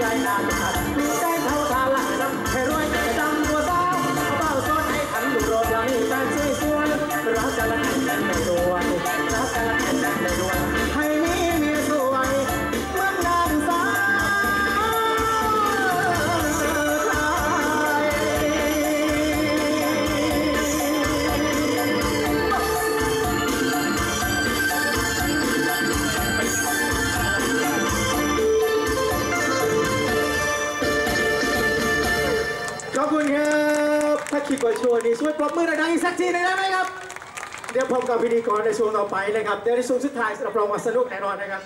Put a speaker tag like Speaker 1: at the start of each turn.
Speaker 1: right now. วยปรบมือดังๆอีกสักทีหนึงได้ไหมครับ เดี๋ยวผมกับพิธีกรในช่วงต่อไปนะครับเดี๋ยวในช่วงสุดท้ายสำหรับรองวัสนุกแน่นอนนะครับ